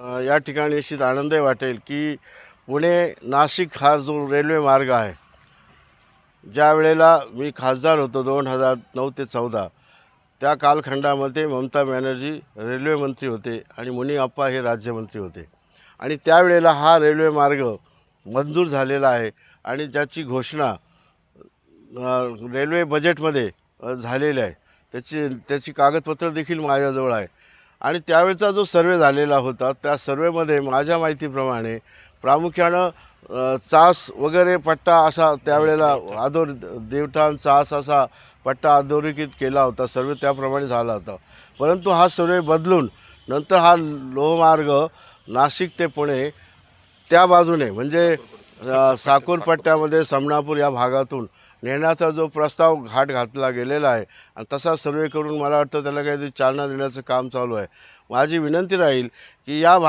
या ठिकाणी निश्चित आनंद वाटेल की पुणे नाशिक हा जो रेल्वे मार्ग आहे ज्या वेळेला मी खासदार होतो दोन हजार नऊ ते चौदा त्या कालखंडामध्ये ममता बॅनर्जी रेल्वे मंत्री होते आणि मुनीअप्पा हे राज्यमंत्री होते. आणि त्यावेळेला हा रेल्वे मार्ग मंजूर झालेला आहे आणि ज्याची घोषणा रेल्वे बजेटमध्ये झालेली आहे. त्याची त्याची कागदपत्र देखील माझ्याजवळ आहे. आणि त्यावेळचा जो सर्वे झालेला होता त्या सर्वेमध्ये माझ्या माहितीप्रमाणे प्रामुख्यानं चास वगैरे पट्टा असा त्यावेळेला आदोर देवठाण चास असा पट्टा अधोरेखित केला होता सर्वे त्याप्रमाणे झाला होता. परंतु हा सर्वे बदलून नंतर हा लोहमार्ग नाशिक ते पुणे त्या बाजूने म्हणजे अ, समणापूर या भागातून नेण्याचा जो प्रस्ताव घाट घातला गेलेला आहे आणि तसा सर्वे करून मला वाटतं त्याला काहीतरी चालना देण्याचं काम चालू आहे. माझी विनंती राहील की या भा